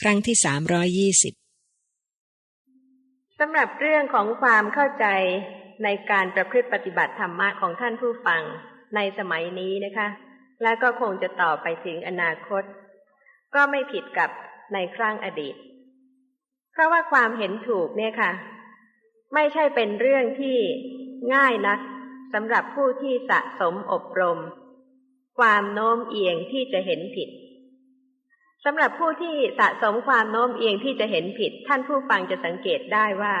ครั้งที่สามร้อยยี่สิบสำหรับเรื่องของความเข้าใจในการประพฤติปฏิบัติธรรมะของท่านผู้ฟังในสมัยนี้นะคะ และก็คงจะต่อไปถึงอนาคต ก็ไม่ผิดกับในครั้งอดีต เพราะว่าความเห็นถูกเนี่ยค่ะ ไม่ใช่เป็นเรื่องที่ง่ายนักสำหรับผู้ที่สะสมอบรม ความโน้มเอียงที่จะเห็นผิด สำหรับผู้ที่สะสมความโน้มเอียงที่จะเห็นผิด ท่านผู้ฟังจะสังเกตได้ว่า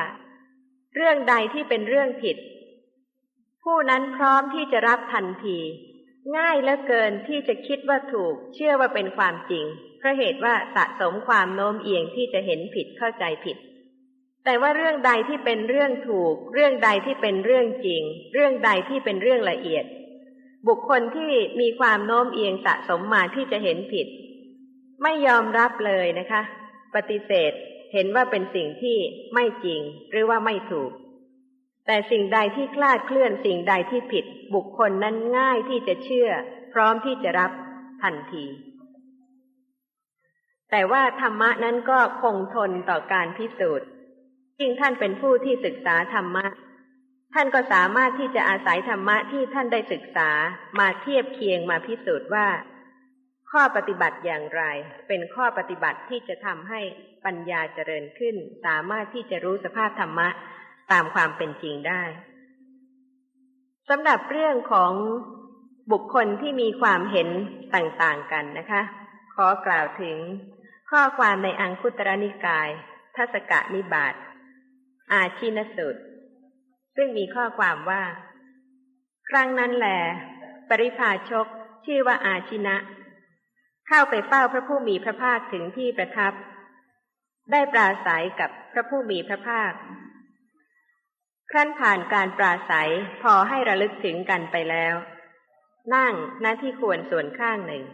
เรื่องใดที่เป็นเรื่องผิด ผู้นั้นพร้อมที่จะรับทันที ง่ายเหลือเกินที่จะคิดว่าถูก เชื่อว่าเป็นความจริงเพราะเหตุว่าสะสมความโน้มเอียงที่จะเห็นผิดเข้าใจผิด แต่ว่าเรื่องใดที่เป็นเรื่องถูก เรื่องใดที่เป็นเรื่องจริง เรื่องใดที่เป็นเรื่องละเอียด บุคคลที่มีความโน้มเอียงสะสมมาที่จะเห็นผิด ไม่ยอมรับเลยนะคะ ปฏิเสธเห็นว่าเป็นสิ่งที่ไม่จริงหรือว่าไม่ถูก แต่สิ่งใดที่คลาดเคลื่อนสิ่งใดที่ผิด บุคคลนั้นง่ายที่จะเชื่อ พร้อมที่จะรับทันที แต่ว่าธรรมะนั้นก็คงทนต่อการพิสูจน์ยิ่งท่านเป็นผู้ที่ศึกษาธรรมะ ท่านก็สามารถที่จะอาศัยธรรมะที่ท่านได้ศึกษามาเทียบเคียงมาพิสูจน์ว่า ข้อปฏิบัติอย่างไร เป็นข้อปฏิบัติที่จะทำให้ปัญญาเจริญขึ้น สามารถที่จะรู้สภาพธรรมะตามความเป็นจริงได้สำหรับเรื่องของบุคคลที่มีความเห็นต่างๆกันนะคะ ขอกล่าวถึง ข้อความในอังคุตรนิกาย ทัศกะนิบาตอาชินสุดซึ่งมีข้อความว่า ครั้งนั้นแหลปริพาชกชื่อว่าอาชินะ เข้าไปเฝ้าพระผู้มีพระภาคถึงที่ประทับ ได้ปราศัยกับพระผู้มีพระภาค ครั้นผ่านการปราศัยพอให้ระลึกถึงกันไปแล้ว นั่งหน้าที่ควรส่วนข้างหนึ่ง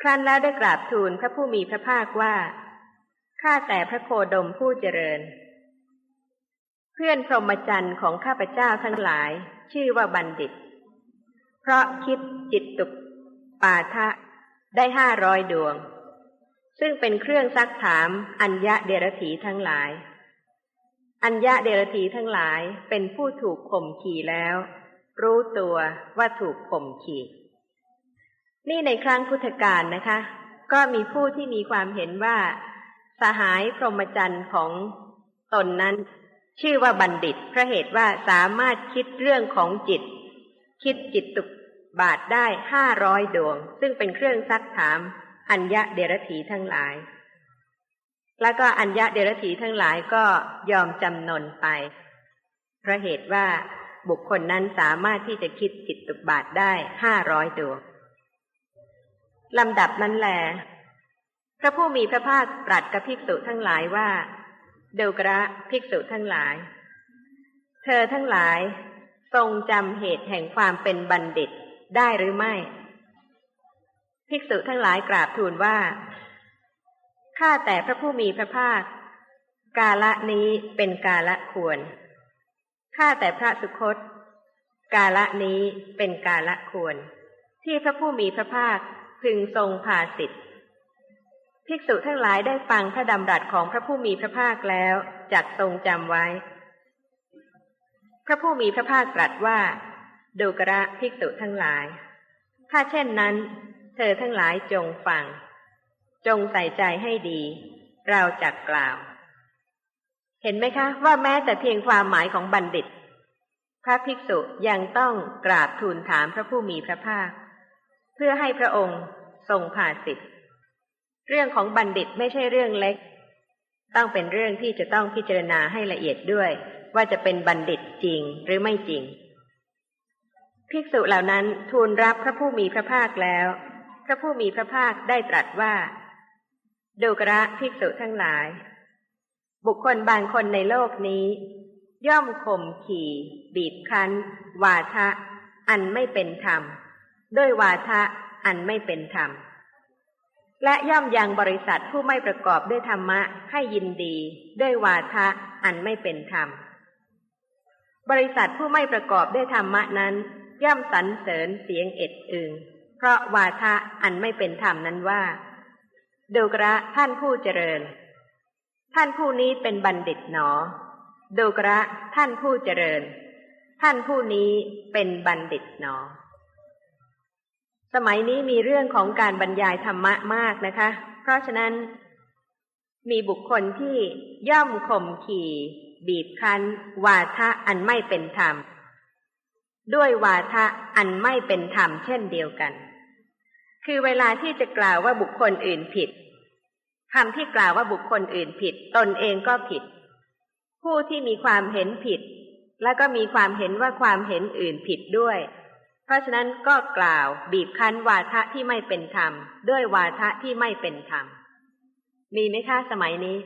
ครั้นแล้วได้กราบทูลพระผู้มีพระภาคว่าข้าแต่พระโคดมผู้เจริญ เพื่อนพรหมจรรย์ของข้าพเจ้าทั้งหลาย ชื่อว่าบัณฑิต เพราะคิดจิตตุกปาทะ ได้ห้าร้อยดวง ซึ่งเป็นเครื่องซักถามอัญญะเดรถีทั้งหลาย อัญญะเดรถีทั้งหลายเป็นผู้ถูกข่มขี่แล้ว รู้ตัวว่าถูกข่มขี่นี่ในครั้งพุทธกาลนะคะ ก็มีผู้ที่มีความเห็นว่า สหายพรหมจรรย์ของตนนั้น ชื่อว่าบัณฑิตเพราะเหตุว่าสามารถคิดเรื่องของจิต คิดจิตตุ บาทได้ห้าร้อยดวง ซึ่งเป็นเครื่องซักถาม อัญญะเดรถีทั้งหลาย แล้วก็อัญญะเดรถีทั้งหลายก็ยอมจำนนไป เพราะเหตุว่าบุคคลนั้นสามารถที่จะคิดจิตตุบาทได้ห้าร้อยดวงลำดับนั้นแหลพระผู้มีพระภาคตรัสกับภิกษุทั้งหลายว่า เดวกระภิกษุทั้งหลาย เธอทั้งหลายทรงจำเหตุแห่งความเป็นบัณฑิต ได้หรือไม่ ภิกษุทั้งหลายกราบทูลว่า ข้าแต่พระผู้มีพระภาค กาละนี้เป็นกาละควร ข้าแต่พระสุคต กาละนี้เป็นกาละควร ที่พระผู้มีพระภาคพึงทรงพาสิทธิภิกษุทั้งหลายได้ฟังพระดำรัสของพระผู้มีพระภาคแล้วจักทรงจำไว้ พระผู้มีพระภาคตรัสว่า ดูกระภิกษุทั้งหลาย ถ้าเช่นนั้น เธอทั้งหลายจงฟัง จงใส่ใจให้ดี เราจักกล่าว เห็นไหมคะ ว่าแม้แต่เพียงความหมายของบัณฑิต พระภิกษุยังต้องกราบทูลถามพระผู้มีพระภาค เพื่อให้พระองค์ทรงผ่าสิทธิ์เรื่องของบัณฑิตไม่ใช่เรื่องเล็ก ต้องเป็นเรื่องที่จะต้องพิจารณาให้ละเอียดด้วย ว่าจะเป็นบัณฑิตจริงหรือไม่จริง ภิกษุเหล่านั้นทูลรับพระผู้มีพระภาคแล้ว พระผู้มีพระภาคได้ตรัสว่าดูกระภิกษุทั้งหลาย บุคคลบางคนในโลกนี้ ย่อมข่มขี่ บีบคั้น วาทะ อันไม่เป็นธรรม ด้วยวาทะอันไม่เป็นธรรม และย่อมยังบริษัทผู้ไม่ประกอบด้วยธรรมะให้ยินดี ด้วยวาทะอันไม่เป็นธรรม บริษัทผู้ไม่ประกอบด้วยธรรมะนั้น ย่อมสรรเสริญเสียงเอ็ดอึงเพราะวาทะอันไม่เป็นธรรมนั้นว่าดูกระท่านผู้เจริญ ท่านผู้นี้เป็นบัณฑิตหนอดูกระท่านผู้เจริญ ท่านผู้นี้เป็นบัณฑิตหนอ สมัยนี้มีเรื่องของการบรรยายธรรมะมากนะคะ เพราะฉะนั้นมีบุคคลที่ย่อมข่มขี่ บีบคั้น วาทะอันไม่เป็นธรรม ด้วยวาทะอันไม่เป็นธรรมเช่นเดียวกัน คือเวลาที่จะกล่าวว่าบุคคลอื่นผิดคำที่กล่าวว่าบุคคลอื่นผิด ตนเองก็ผิด ผู้ที่มีความเห็นผิด และก็มีความเห็นว่าความเห็นอื่นผิดด้วย เพราะฉะนั้นก็กล่าวบีบคั้นวาทะที่ไม่เป็นธรรม ด้วยวาทะที่ไม่เป็นธรรม มีไหมคะสมัยนี้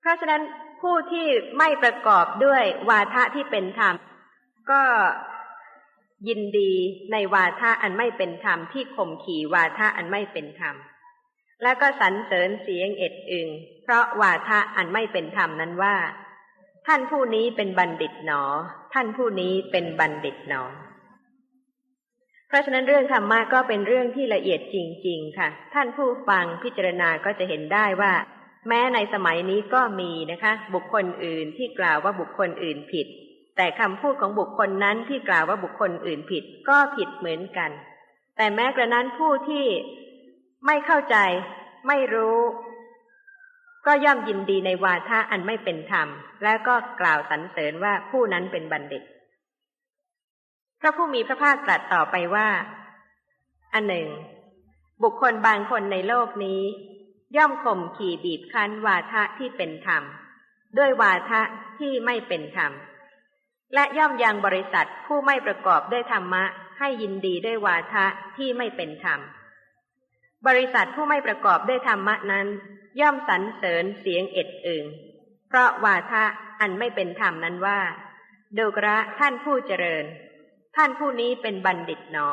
เพราะฉะนั้นผู้ที่ไม่ประกอบด้วยวาทะที่เป็นธรรม ก็ยินดีในวาทะอันไม่เป็นธรรมที่ข่มขี่วาทะอันไม่เป็นธรรม แล้วก็สรรเสริญเสียงเอ็ดอึง เพราะวาทะอันไม่เป็นธรรมนั้นว่า ท่านผู้นี้เป็นบัณฑิตหนอ ท่านผู้นี้เป็นบัณฑิตหนอ เพราะฉะนั้นเรื่องธรรมะก็เป็นเรื่องที่ละเอียดจริง ๆ ค่ะ ท่านผู้ฟังพิจารณาก็จะเห็นได้ว่า แม้ในสมัยนี้ก็มีนะคะ บุคคลอื่นที่กล่าวว่าบุคคลอื่นผิด แต่คำพูดของบุคคลนั้นที่กล่าวว่าบุคคลอื่นผิดก็ผิดเหมือนกัน แต่แม้กระนั้นผู้ที่ไม่เข้าใจ ไม่รู้ ก็ย่อมยินดีในวาทะอันไม่เป็นธรรม และก็กล่าวสรรเสริญว่าผู้นั้นเป็นบัณฑิตพระผู้มีพระภาคตรัสต่อไปว่า อันหนึ่ง บุคคลบางคนในโลกนี้ ย่อมข่มขี่บีบคั้นวาทะที่เป็นธรรม ด้วยวาทะที่ไม่เป็นธรรม และย่อมยังบริษัทผู้ไม่ประกอบด้วยธรรมะ ให้ยินดีด้วยวาทะที่ไม่เป็นธรรม บริษัทผู้ไม่ประกอบด้วยธรรมะนั้น ย่อมสรรเสริญเสียงเอ็ดอึงเพราะวาทะอันไม่เป็นธรรมนั้นว่าดูกระท่านผู้เจริญ ท่านผู้นี้เป็นบัณฑิตหนอ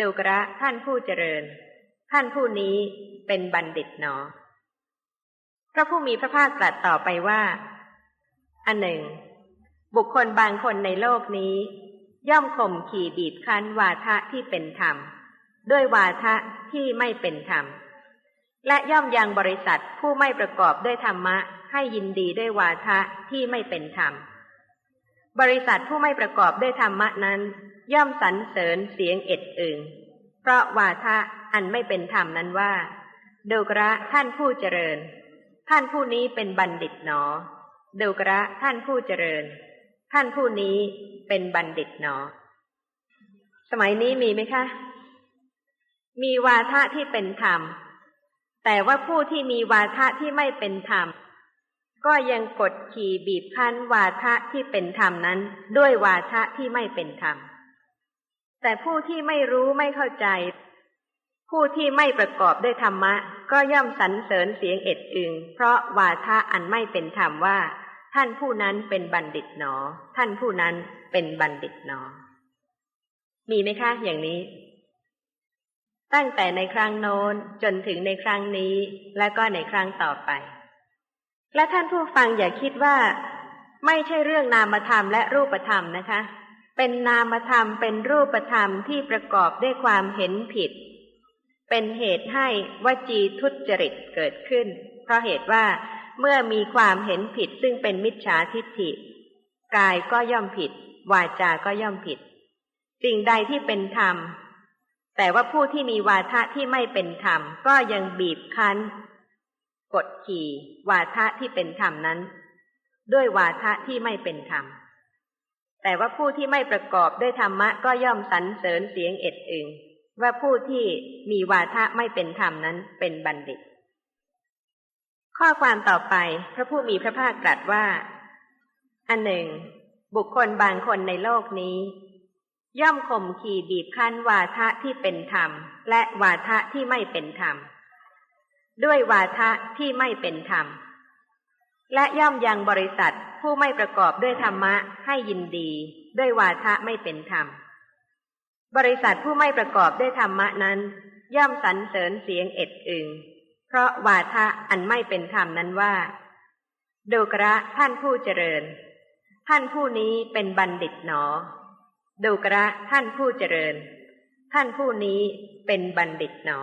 ดูกระท่านผู้เจริญ ท่านผู้นี้เป็นบัณฑิตหนอ พระผู้มีพระภาคตรัสต่อไปว่า อันหนึ่ง บุคคลบางคนในโลกนี้ ย่อมข่มขี่บีบคั้นวาทะที่เป็นธรรม ด้วยวาทะที่ไม่เป็นธรรม และย่อมยังบริษัทผู้ไม่ประกอบด้วยธรรมะ ให้ยินดีด้วยวาทะที่ไม่เป็นธรรม บริษัทผู้ไม่ประกอบด้วยธรรมะนั้น ย่อมสรรเสริญเสียงเอ็ดอึงเพราะวาทะอันไม่เป็นธรรมนั้นว่าดูกระท่านผู้เจริญ ท่านผู้นี้เป็นบัณฑิตหนอดูกระท่านผู้เจริญ ท่านผู้นี้เป็นบัณฑิตหนอ สมัยนี้มีไหมคะ มีวาทะที่เป็นธรรม แต่ว่าผู้ที่มีวาทะที่ไม่เป็นธรรม ก็ยังกดขี่บีบคั้นวาทะที่เป็นธรรมนั้น ด้วยวาทะที่ไม่เป็นธรรม แต่ผู้ที่ไม่รู้ไม่เข้าใจ ผู้ที่ไม่ประกอบด้วยธรรมะ ก็ย่อมสรรเสริญเสียงเอ็ดอึงเพราะวาทะอันไม่เป็นธรรมว่า ท่านผู้นั้นเป็นบัณฑิตหนอ ท่านผู้นั้นเป็นบัณฑิตหนอ มีไหมคะอย่างนี้ ตั้งแต่ในครั้งโน้นจนถึงในครั้งนี้และก็ในครั้งต่อไป และท่านผู้ฟังอย่าคิดว่า ไม่ใช่เรื่องนามธรรมและรูปธรรมนะคะ เป็นนามธรรมเป็นรูปธรรมที่ประกอบด้วยความเห็นผิด เป็นเหตุให้วจีทุจริตเกิดขึ้น เพราะเหตุว่า เมื่อมีความเห็นผิดซึ่งเป็นมิจฉาทิฏฐิ กายก็ย่อมผิด วาจาก็ย่อมผิด สิ่งใดที่เป็นธรรม แต่ว่าผู้ที่มีวาทะที่ไม่เป็นธรรม ก็ยังบีบคั้น กดขี่วาทะที่เป็นธรรมนั้น ด้วยวาทะที่ไม่เป็นธรรม แต่ว่าผู้ที่ไม่ประกอบด้วยธรรมะก็ย่อมสรรเสริญเสียงเอ็ดอึงว่าผู้ที่มีวาทะไม่เป็นธรรมนั้นเป็นบัณฑิต ข้อความต่อไปพระผู้มีพระภาคตรัสว่า อันหนึ่ง บุคคลบางคนในโลกนี้ ย่อมข่มขี่บีบคั้นวาทะที่เป็นธรรม และวาทะที่ไม่เป็นธรรม ด้วยวาทะที่ไม่เป็นธรรม และย่อมยังบริษัทผู้ไม่ประกอบด้วยธรรมะให้ยินดี ด้วยวาทะไม่เป็นธรรม บริษัทผู้ไม่ประกอบด้วยธรรมะนั้น ย่อมสรรเสริญเสียงเอ็ดอึง ราะวาทะอันไม่เป็นธรรมนั้นว่า ดูกระท่านผู้เจริญ ท่านผู้นี้เป็นบัณฑิตหนอ ดูกระท่านผู้เจริญ ท่านผู้นี้เป็นบัณฑิตหนอ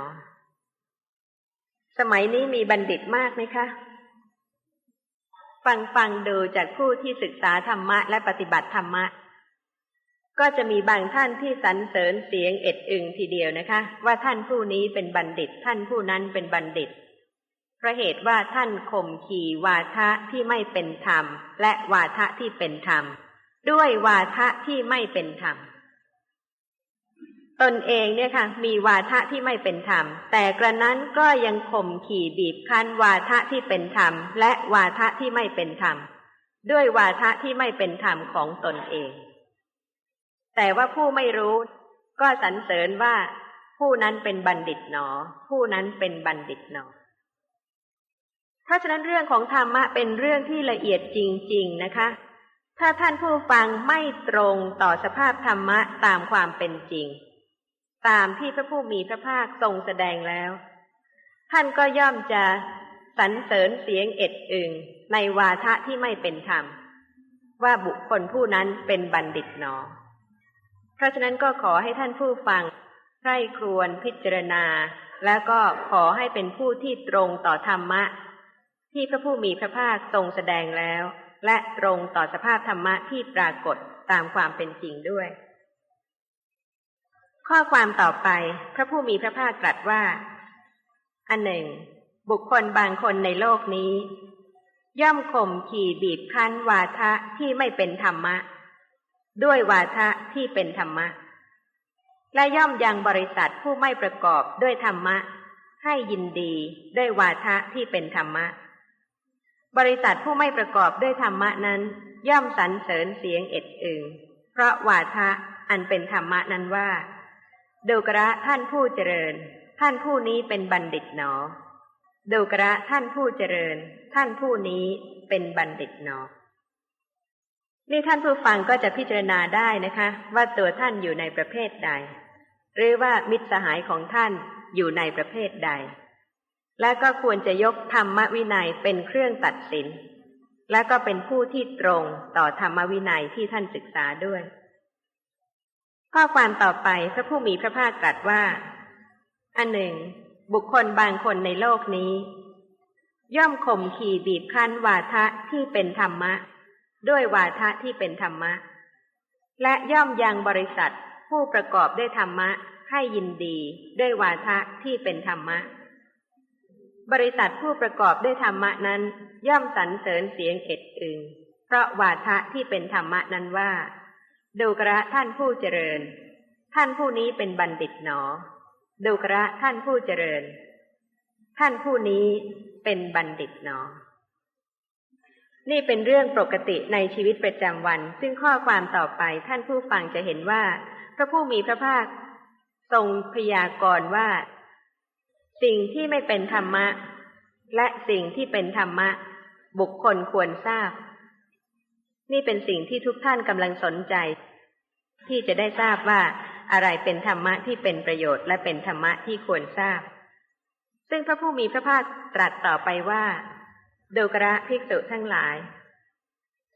สมัยนี้มีบัณฑิตมากไหมคะ ฟังฟังดูจากผู้ที่ศึกษาธรรมะและปฏิบัติธรรมะ ก็จะมีบางท่านที่สรรเสริญเสียงเอ็ดอึงทีเดียวนะคะ ว่าท่านผู้นี้เป็นบัณฑิต ท่านผู้นั้นเป็นบัณฑิต พราะเหตุว่าท่านข่มขี่วาทะที่ไม่เป็นธรรม และวาทะที่เป็นธรรม ด้วยวาทะที่ไม่เป็นธรรม ตนเองเนี่ยค่ะ มีวาทะที่ไม่เป็นธรรม แต่กระนั้นก็ยังข่มขี่บีบคั้นวาทะที่เป็นธรรม และวาทะที่ไม่เป็นธรรม ด้วยวาทะที่ไม่เป็นธรรมของตนเอง แต่ว่าผู้ไม่รู้ก็สรรเสริญว่า ผู้นั้นเป็นบัณฑิตหนอ ผู้นั้นเป็นบัณฑิตหนอ เพราะฉะนั้นเรื่องของธรรมะเป็นเรื่องที่ละเอียดจริง ๆ นะคะ ถ้าท่านผู้ฟังไม่ตรงต่อสภาพธรรมะตามความเป็นจริง ตามที่พระผู้มีพระภาคทรงแสดงแล้ว ท่านก็ย่อมจะสรรเสริญเสียงเอ็ดอึงในวาทะที่ไม่เป็นธรรม ว่าบุคคลผู้นั้นเป็นบัณฑิตหนอ เพราะฉะนั้นก็ขอให้ท่านผู้ฟังใคร่ครวญพิจารณา แล้วก็ขอให้เป็นผู้ที่ตรงต่อธรรมะ ที่พระผู้มีพระภาคทรงแสดงแล้ว และตรงต่อสภาพธรรมะที่ปรากฏตามความเป็นจริงด้วย ข้อความต่อไปพระผู้มีพระภาคตรัสว่า อันหนึ่ง บุคคลบางคนในโลกนี้ ย่อมข่มขี่บีบคั้นวาทะที่ไม่เป็นธรรมะ ด้วยวาทะที่เป็นธรรมะ และย่อมยังบริษัทผู้ไม่ประกอบด้วยธรรมะ ให้ยินดีด้วยวาทะที่เป็นธรรมะ บริษัทผู้ไม่ประกอบด้วยธรรมะนั้น ย่อมสรรเสริญเสียงเอ็ดอึงเพราะวาทะอันเป็นธรรมะนั้นว่าดูกระท่านผู้เจริญ ท่านผู้นี้เป็นบัณฑิตหนอดูกระท่านผู้เจริญ ท่านผู้นี้เป็นบัณฑิตหนอนี่ท่านผู้ฟังก็จะพิจารณาได้นะคะ ว่าตัวท่านอยู่ในประเภทใด หรือว่ามิตรสหายของท่านอยู่ในประเภทใด และก็ควรจะยกธรรมวินัยเป็นเครื่องตัดสิน และก็เป็นผู้ที่ตรงต่อธรรมวินัยที่ท่านศึกษาด้วย ข้อความต่อไปพระผู้มีพระภาคตรัสว่า อันหนึ่ง บุคคลบางคนในโลกนี้ ย่อมข่มขี่บีบคั้นวาทะที่เป็นธรรมะ ด้วยวาทะที่เป็นธรรมะ และย่อมยังบริษัทผู้ประกอบด้วยธรรมะให้ยินดีด้วยวาทะที่เป็นธรรมะ บริษัทผู้ประกอบด้วยธรรมะนั้น ย่อมสรรเสริญเสียงเอ็ดอึงเพราะวาทะที่เป็นธรรมะนั้นว่า ดูกระท่านผู้เจริญ ท่านผู้นี้เป็นบัณฑิตหนอ ดูกระท่านผู้เจริญ ท่านผู้นี้เป็นบัณฑิตหนอ นี่เป็นเรื่องปกติในชีวิตประจำวัน ซึ่งข้อความต่อไปท่านผู้ฟังจะเห็นว่า พระผู้มีพระภาคทรงพยากรณ์ว่า สิ่งที่ไม่เป็นธรรมะ และสิ่งที่เป็นธรรมะ บุคคลควรทราบ นี่เป็นสิ่งที่ทุกท่านกำลังสนใจ ที่จะได้ทราบว่าอะไรเป็นธรรมะที่เป็นประโยชน์และเป็นธรรมะที่ควรทราบ ซึ่งพระผู้มีพระภาคตรัสต่อไปว่าดูกระภิกษุทั้งหลาย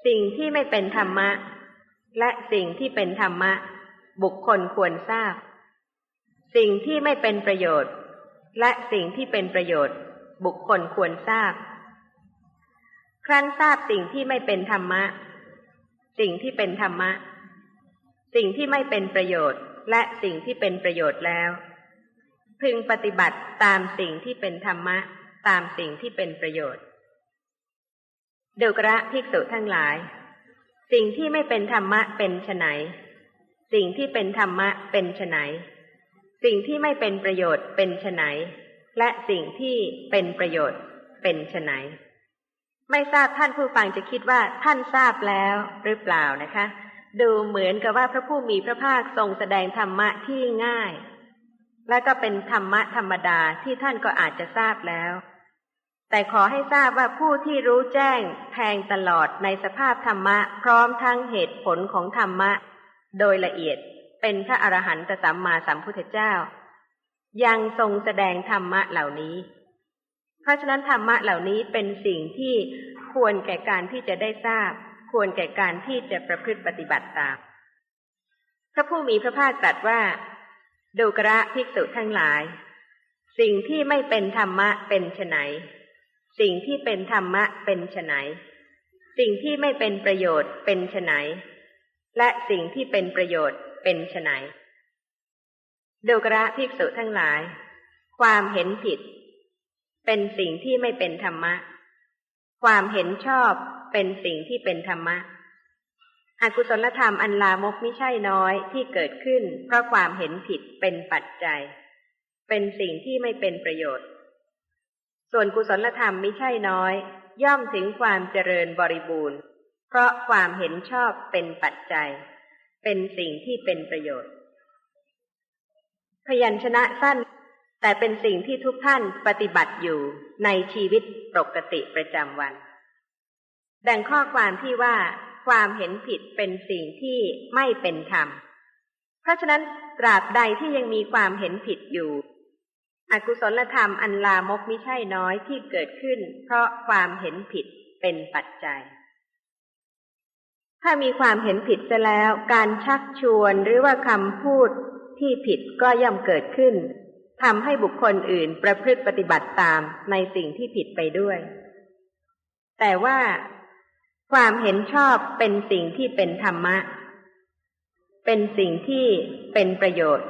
สิ่งที่ไม่เป็นธรรมะ และสิ่งที่เป็นธรรมะ บุคคลควรทราบ สิ่งที่ไม่เป็นประโยชน์ และสิ่งที่เป็นประโยชน์ บุคคลควรทราบ ครั้นทราบสิ่งที่ไม่เป็นธรรมะ สิ่งที่เป็นธรรมะ สิ่งที่ไม่เป็นประโยชน์ และสิ่งที่เป็นประโยชน์แล้ว พึงปฏิบัติตามสิ่งที่เป็นธรรมะ ตามสิ่งที่เป็นประโยชน์เดกระภิกษุทั้งหลาย สิ่งที่ไม่เป็นธรรมะเป็นไฉนสิ่งที่เป็นธรรมะเป็นไฉน สิ่งที่ไม่เป็นประโยชน์เป็นไฉนและสิ่งที่เป็นประโยชน์เป็นไฉนไม่ทราบท่านผู้ฟังจะคิดว่าท่านทราบแล้วหรือเปล่านะคะ ดูเหมือนกับว่าพระผู้มีพระภาคทรงแสดงธรรมะที่ง่าย และก็เป็นธรรมะธรรมดาที่ท่านก็อาจจะทราบแล้ว แต่ขอให้ทราบว่าผู้ที่รู้แจ้งแทงตลอดในสภาพธรรมะ พร้อมทั้งเหตุผลของธรรมะ โดยละเอียด เป็นพระอรหันตสัมมาสัมพุทธเจ้า ยังทรงแสดงธรรมะเหล่านี้ เพราะฉะนั้นธรรมะเหล่านี้เป็นสิ่งที่ควรแก่การที่จะได้ทราบ ควรแก่การที่จะประพฤติปฏิบัติตาม พระผู้มีพระภาคตรัสว่าดูกระภิกษุทั้งหลาย สิ่งที่ไม่เป็นธรรมะเป็นไฉนสิ่งที่เป็นธรรมะเป็นไฉนสิ่งที่ไม่เป็นประโยชน์เป็นไฉนและสิ่งที่เป็นประโยชน์ เป็นไฉนดูกระภิกษุทั้งหลาย ความเห็นผิด เป็นสิ่งที่ไม่เป็นธรรมะ ความเห็นชอบเป็นสิ่งที่เป็นธรรมะอกุศลธรรมอันลามกไม่ใช่น้อยที่เกิดขึ้น เพราะความเห็นผิดเป็นปัจจัย เป็นสิ่งที่ไม่เป็นประโยชน์ ส่วนกุศลธรรมไม่ใช่น้อย ย่อมถึงความเจริญบริบูรณ์ เพราะความเห็นชอบเป็นปัจจัย เป็นสิ่งที่เป็นประโยชน์ พยัญชนะสั้น แต่เป็นสิ่งที่ทุกท่านปฏิบัติอยู่ในชีวิตปกติประจำวัน ดังข้อความที่ว่าความเห็นผิดเป็นสิ่งที่ไม่เป็นธรรม เพราะฉะนั้นตราบใดที่ยังมีความเห็นผิดอยู่ อกุศลธรรมอันลามกมิใช่น้อยที่เกิดขึ้น เพราะความเห็นผิดเป็นปัจจัย ถ้ามีความเห็นผิดซะแล้ว การชักชวนหรือว่าคำพูดที่ผิดก็ย่อมเกิดขึ้นทำให้บุคคลอื่นประพฤติปฏิบัติตามในสิ่งที่ผิดไปด้วย แต่ว่าความเห็นชอบเป็นสิ่งที่เป็นธรรมะ เป็นสิ่งที่เป็นประโยชน์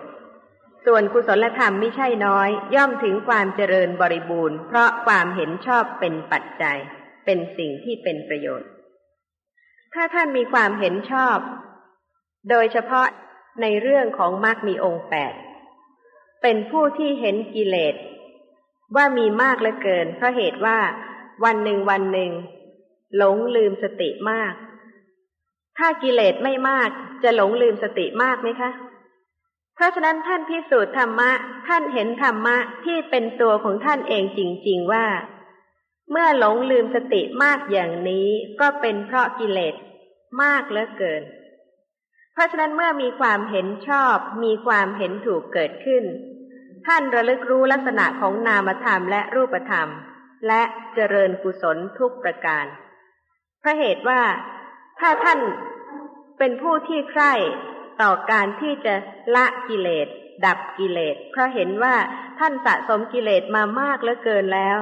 ส่วนกุศลธรรมไม่ใช่น้อย ย่อมถึงความเจริญบริบูรณ์ เพราะความเห็นชอบเป็นปัจจัย เป็นสิ่งที่เป็นประโยชน์ ถ้าท่านมีความเห็นชอบ โดยเฉพาะในเรื่องของมรรคมีองค์แปด เป็นผู้ที่เห็นกิเลส ว่ามีมากเหลือเกิน เพราะเหตุว่าวันหนึ่งวันหนึ่ง หลงลืมสติมาก ถ้ากิเลสไม่มากจะหลงลืมสติมากไหมคะ เพราะฉะนั้นท่านพิสูจน์ธรรมะ ท่านเห็นธรรมะที่เป็นตัวของท่านเองจริง ๆ ว่า เมื่อหลงลืมสติมากอย่างนี้ก็เป็นเพราะกิเลสมากเหลือเกิน เพราะฉะนั้นเมื่อมีความเห็นชอบมีความเห็นถูกเกิดขึ้น ท่านระลึกรู้ลักษณะของนามธรรมและรูปธรรม และเจริญกุศลทุกประการ เพราะเหตุว่าถ้าท่านเป็นผู้ที่ใคร่ต่อการที่จะละกิเลส ดับกิเลส เพราะเห็นว่าท่านสะสมกิเลสมามากเหลือเกินแล้ว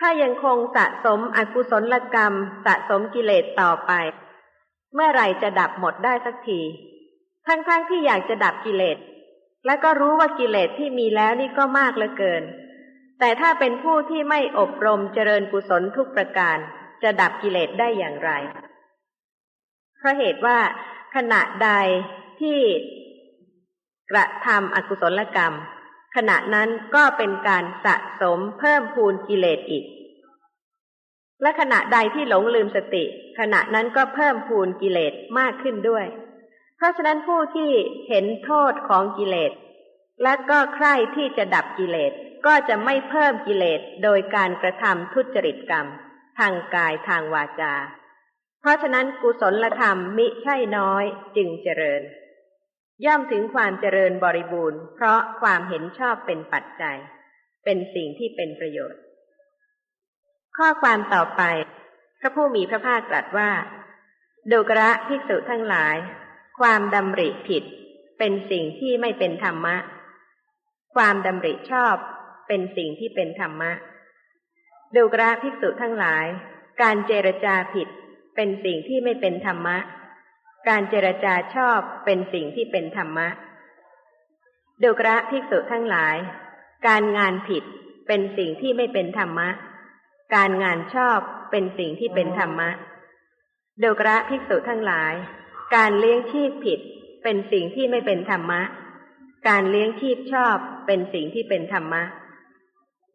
ถ้ายังคงสะสมอกุศลกรรม สะสมกิเลสต่อไป เมื่อไหร่จะดับหมดได้สักที ทั้งๆทที่อยากจะดับกิเลส และก็รู้ว่ากิเลสที่มีแล้วนี่ก็มากเหลือเกิน แต่ถ้าเป็นผู้ที่ไม่อบรมเจริญกุศลทุกประการ จะดับกิเลสได้อย่างไร เพราะเหตุว่าขณะใดที่กระทำอกุศลกรรม ขณะนั้นก็เป็นการสะสมเพิ่มพูนกิเลสอีก และขณะใดที่หลงลืมสติ ขณะนั้นก็เพิ่มพูนกิเลสมากขึ้นด้วย เพราะฉะนั้นผู้ที่เห็นโทษของกิเลส และก็ใคร่ที่จะดับกิเลสก็จะไม่เพิ่มกิเลสโดยการกระทำทุจริตกรรม ทางกายทางวาจา เพราะฉะนั้นกุศลธรรมมิใช่น้อยจึงเจริญ ย่อมถึงความเจริญบริบูรณ์ เพราะความเห็นชอบเป็นปัจจัย เป็นสิ่งที่เป็นประโยชน์ ข้อความต่อไป พระผู้มีพระภาคตรัสว่าดูกระภิกษุทั้งหลาย ความดำริผิด เป็นสิ่งที่ไม่เป็นธรรมะ ความดำริชอบ เป็นสิ่งที่เป็นธรรมะดูกระภิกษุทั้งหลาย การเจรจาผิด เป็นสิ่งที่ไม่เป็นธรรมะ การเจรจาชอบเป็นสิ่งที่เป็นธรรมะดูกระภิกษุทั้งหลาย การงานผิดเป็นสิ่งที่ไม่เป็นธรรมะ การงานชอบเป็นสิ่งที่เป็นธรรมะดูกระภิกษุทั้งหลาย การเลี้ยงชีพผิดเป็นสิ่งที่ไม่เป็นธรรมะ การเลี้ยงชีพชอบเป็นสิ่งที่เป็นธรรมะ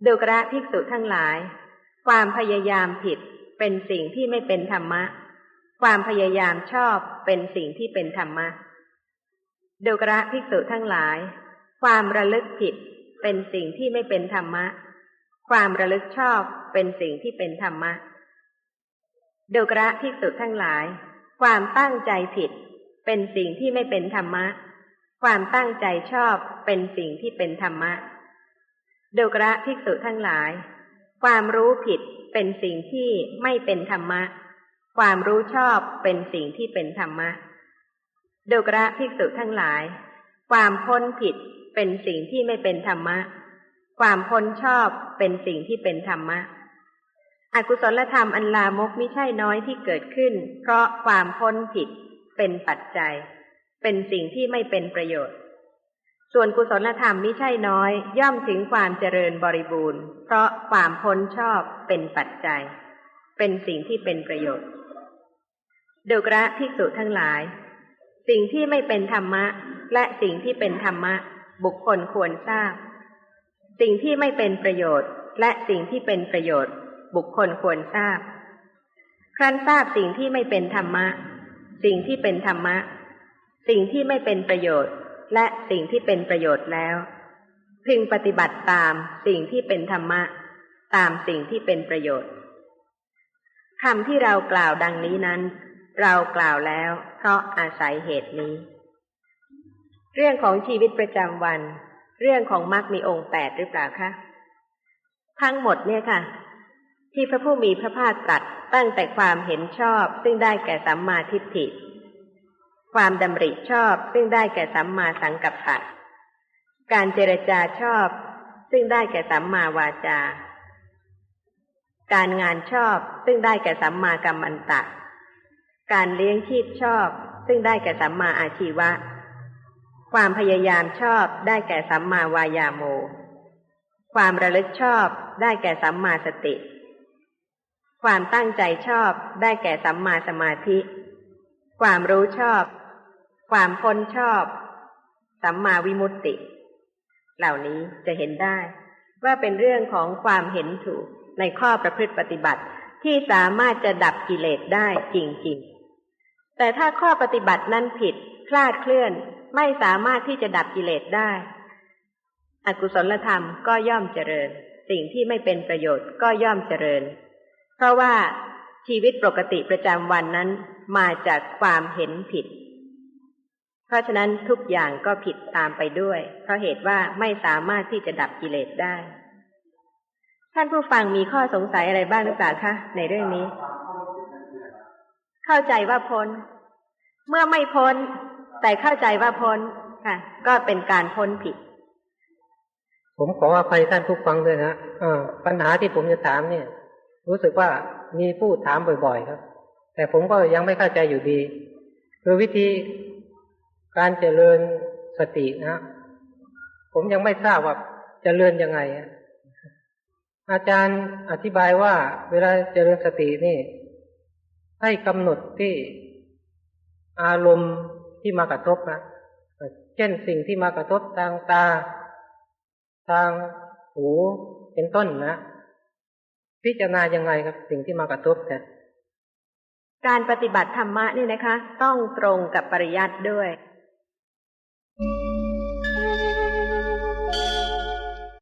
ดูกระภิกษุทั้งหลาย ความพยายามผิดเป็นสิ่งที่ไม่เป็นธรรมะ ความพยายามชอบเป็นสิ่งที่เป็นธรรมะดูกระภิกษุทั้งหลาย ความระลึกผิดเป็นสิ่งที่ไม่เป็นธรรมะ ความระลึกชอบเป็นสิ่งที่เป็นธรรมะดูกระภิกษุทั้งหลาย ความตั้งใจผิด เป็นสิ่งที่ไม่เป็นธรรมะ ความตั้งใจชอบเป็นสิ่งที่เป็นธรรมะดูกระภิกษุทั้งหลาย ความรู้ผิดเป็นสิ่งที่ไม่เป็นธรรมะ ความรู้ชอบเป็นสิ่งที่เป็นธรรมะดูกระภิกษุทั้งหลาย ความพ้นผิดเป็นสิ่งที่ไม่เป็นธรรมะคความพ้นชอบเป็นสิ่งที่เป็นธรรมะ อกุศลธรรมอันลามกไม่ใช่น้อยที่เกิดขึ้น เพราะความพ้นผิดเป็นปัจจัย เป็นสิ่งที่ไม่เป็นประโยชน์ ส่วนกุศลธรรมไม่ใช่น้อย ย่อมถึงความเจริญบริบูรณ์ เพราะความพ้นชอบเป็นปัจจัย เป็นสิ่งที่เป็นประโยชน์ ดูกระภิกษุทั้งหลาย สิ่งที่ไม่เป็นธรรมะ และสิ่งที่เป็นธรรมะ บุคคลควรทราบ สิ่งที่ไม่เป็นประโยชน์ และสิ่งที่เป็นประโยชน์ บุคคลควรทราบ ครั้นทราบสิ่งที่ไม่เป็นธรรมะ สิ่งที่เป็นธรรมะ สิ่งที่ไม่เป็นประโยชน์ และสิ่งที่เป็นประโยชน์แล้ว พึงปฏิบัติตามสิ่งที่เป็นธรรมะ ตามสิ่งที่เป็นประโยชน์คำที่เรากล่าวดังนี้นั้น เรากล่าวแล้วเพราะอาศัยเหตุนี้ เรื่องของชีวิตประจำวัน เรื่องของมรรคมีองค์แปดหรือเปล่าคะ ทั้งหมดเนี่ยค่ะ ที่พระผู้มีพระภาคตรัสตั้งแต่ความเห็นชอบ ซึ่งได้แก่สัมมาทิฏฐิ ความดำริชอบ ซึ่งได้แก่สัมมาสังกัปปะ การเจรจาชอบ ซึ่งได้แก่สัมมาวาจา การงานชอบ ซึ่งได้แก่สัมมากัมมันตะ การเลี้ยงชีพชอบ ซึ่งได้แก่สัมมาอาชีวะ ความพยายามชอบได้แก่สัมมาวายาโม ความระลึกชอบได้แก่สัมมาสติ ความตั้งใจชอบได้แก่สัมมาสมาธิ ความรู้ชอบ ความพ้นชอบ สัมมาวิมุตติ เหล่านี้จะเห็นได้ ว่าเป็นเรื่องของความเห็นถูกในข้อประพฤติปฏิบัติที่สามารถจะดับกิเลสได้จริง ๆ แต่ถ้าข้อปฏิบัตินั้นผิด คลาดเคลื่อน ไม่สามารถที่จะดับกิเลสได้ อกุศลธรรมก็ย่อมเจริญ สิ่งที่ไม่เป็นประโยชน์ก็ย่อมเจริญ เพราะว่าชีวิตปกติประจำวันนั้นมาจากความเห็นผิด เพราะฉะนั้นทุกอย่างก็ผิดตามไปด้วย เพราะเหตุว่าไม่สามารถที่จะดับกิเลสได้ ท่านผู้ฟังมีข้อสงสัยอะไรบ้างหรือเปล่าคะในเรื่องนี้ เข้าใจว่าพ้น เมื่อไม่พ้น แต่เข้าใจว่าพ้นค่ะ ก็เป็นการพ้นผิด ผมขออภัยท่านผู้ฟังด้วยนะเออปัญหาที่ผมจะถามเนี่ย รู้สึกว่ามีผู้ถามบ่อยๆครับ แต่ผมก็ยังไม่เข้าใจอยู่ดี คือวิธีการเจริญสตินะผมยังไม่ทราบว่าเจริญยังไงอาจารย์อธิบายว่าเวลาเจริญสตินี่ ให้กำหนดที่อารมณ์ที่มากระทบนะ เช่นสิ่งที่มากระทบทางตา ทางหูเป็นต้นนะพิจารณายังไงครับ สิ่งที่มากระทบเนี่ยการปฏิบัติธรรมะนี่นะคะ ต้องตรงกับปริยัติด้วย